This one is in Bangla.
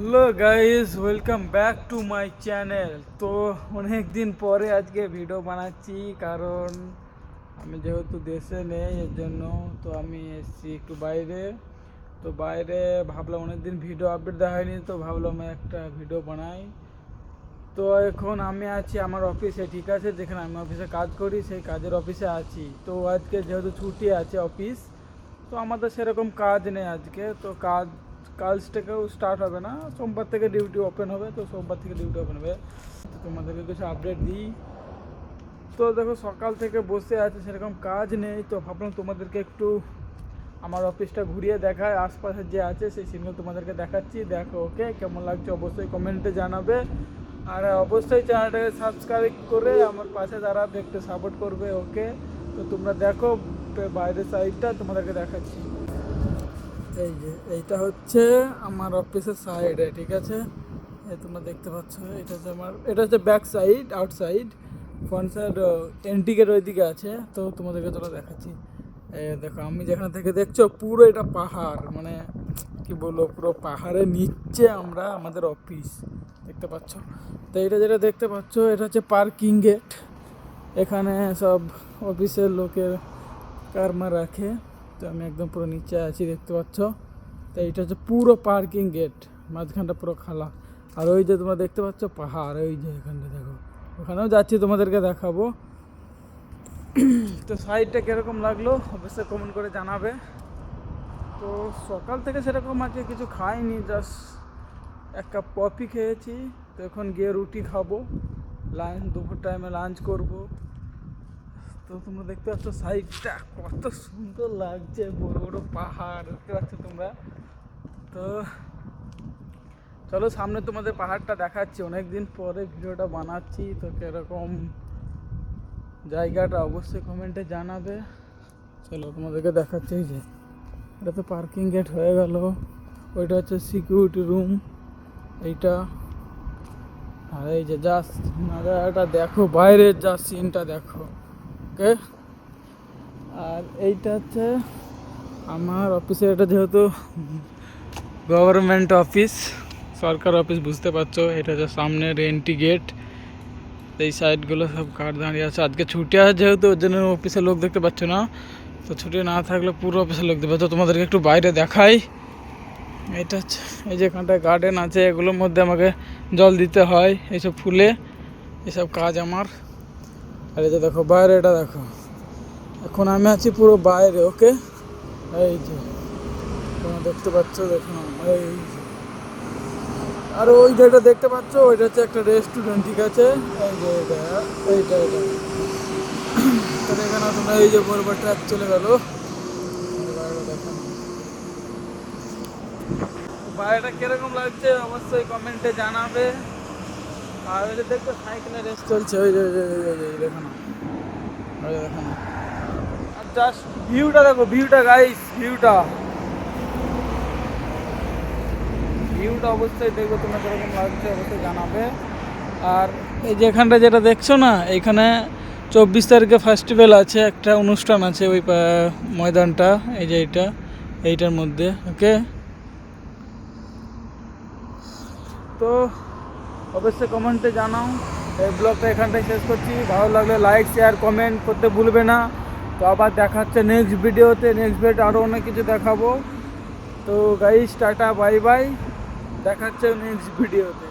Hello guys welcome back to my channel তো অনেক দিন পরে আজকে ভিডিও বানাচ্ছি, কারণ আমি যেহেতু দেশে নেই, এর জন্য তো আমি এসেছি একটু বাইরে। তো বাইরে ভাবলাম অনেক দিন ভিডিও আপডেট দেখায়নি তো ভাবলাম একটা ভিডিও বানাই। তো এখন আমি আছি আমার অফিসে ঠিক আছে? যেখানে আমি অফিসে কাজ করি, সেই কাজের অফিসে আছি। তো আজকে যেহেতু ছুটি আছে অফিস তো আমাদের সেরকম কাজ নেই আজকে। তো কাজ কাজ থেকেও স্টার্ট হবে না। সোমবার থেকে ডিউটি ওপেন হবে, তো সোমবার থেকে ডিউটি ওপেন হবে। তো তোমাদেরকে কিছু আপডেট দিই। তো দেখো, সকাল থেকে বসে আছে, সেরকম কাজ নেই। তো ভাবলাম তোমাদেরকে একটু আমার অফিসটা ঘুরিয়ে দেখায় আশপাশে যে আছে, সেই সিনগুলো তোমাদেরকে দেখাচ্ছি। দেখো ওকে কেমন লাগছে অবশ্যই কমেন্টে জানাবে। আর অবশ্যই চ্যানেলটাকে সাবস্ক্রাইব করে আমার পাশে দাঁড়াবে একটু সাপোর্ট করবে ওকে তো তোমরা দেখো, বাইরের সাইডটা তোমাদেরকে দেখাচ্ছি। এই যে, এইটা হচ্ছে আমার অফিসের সাইডে ঠিক আছে? তোমরা দেখতে পাচ্ছ, এটা হচ্ছে আমার, এটা হচ্ছে back side outside front side এন্টিকের ওইদিকে আছে। তো তোমাদেরকে তোরা দেখাচ্ছি। দেখো, আমি যেখান থেকে দেখছ, পুরো এটা পাহাড় মানে কি বলব, পুরো পাহাড়ের নিচে আমরা আমাদের অফিস দেখতে পাচ্ছ? তো এটা যেটা দেখতে পাচ্ছ, এটা হচ্ছে পার্কিং গেট এখানে সব অফিসের লোকের কারমা রাখে। তো আমি একদম পুরো নিচে আছি, দেখতে পাচ্ছ? তো এটা হচ্ছে পুরো পার্কিং গেট, মাঝখানটা পুরো খালা। আর ওই যে তোমরা দেখতে পাচ্ছ পাহাড় ওই যে এখানটা দেখো। ওখানেও যাচ্ছি, তোমাদেরকে দেখাবো। তো সাইডটা কীরকম লাগল, অবশ্যই কমেন্ট করে জানাবে। তো সকাল থেকে সেরকম আজকে কিছু খাইনি জাস্ট এক কাপ কফি খেয়েছি। তো এখন গিয়ে রুটি খাব লাঞ্চ দুপুর টাইমে লাঞ্চ করব। তো তোমরা দেখতে পাচ্ছ সাইডটা কত সুন্দর লাগছে, বড় বড় পাহাড়, দেখতে পাচ্ছ তোমরা? তো চলো সামনে তোমাদের পাহাড়টা দেখাচ্ছি। অনেক দিন পরে ভিডিওটা বানাচ্ছি, তো কীরকম জায়গাটা অবশ্যই কমেন্টে জানাবে। চলো তোমাদেরকে দেখাচ্ছি এই যে, এটা তো পার্কিং গেট হয়ে গেল। ওইটা হচ্ছে সিকিউরিটি রুম এইটা। আর এই যে জাস্ট নাজারাটা দেখো, বাইরের যা সিনটা দেখো। ওকে। আর এইটা হচ্ছে আমার অফিসে এটা যেহেতু গভর্নমেন্ট অফিস সরকার অফিস বুঝতে পারছ? এটা হচ্ছে সামনের এন্ট্রি গেট এই সাইডগুলো সব কার দাঁড়িয়ে আছে। আজকে ছুটি আছে যেহেতু, ওর জন্য অফিসের লোক দেখতে পাচ্ছ না। তো ছুটি না থাকলে পুরো অফিসের লোক দেখতে পাচ্ছ। তোমাদেরকে একটু বাইরে দেখাই। এটা হচ্ছে এই যে এখানটায় গার্ডেন আছে। এগুলোর মধ্যে আমাকে জল দিতে হয়। এইসব ফুলে এসব কাজ আমার। আর এই যে দেখো বাইরে এটা দেখো। এখন আমি আছি পুরো বাইরে, ওকে? এই যে, তোমরা দেখতে পাচ্ছ, দেখো, এই। আর ওই যেটা দেখতে পাচ্ছ, ওইটা হচ্ছে একটা রেস্টুরেন্ট ঠিক আছে? এই যে এটা, এইটা এটা তো এখানে তোমরা এই যে বরবার ট্র্যাক চলে গেল। বাইরেটা কীরকম লাগছে, অবশ্যই কমেন্টে জানাবে। আর ওই যে রেস চলছে, ওই এই আর জাস্ট ভিউটা দেখো ভিউটা গাইস ভিউটা ভিউটা অবশ্যই তোমার কীরকম লাগছে জানাবে। আর এই যে এখানটা যেটা দেখছ না এইখানে চব্বিশ তারিখে ফেস্টিভ্যাল আছে, একটা অনুষ্ঠান আছে ওই ময়দানটা, এই যে এইটা, এইটার মধ্যে ওকে তো অবশ্যই কমেন্টে জানাও। এই ব্লগটা এখানটাই শেষ করছি। ভালো লাগলে লাইক শেয়ার কমেন্ট করতে ভুলবে না। তো আবার দেখাচ্ছে নেক্সট ভিডিওতে নেক্সট ভিডিও আরও অনেক কিছু দেখাবো। তো গাইস টাটা বাই বাই দেখাচ্ছে নেক্সট ভিডিওতে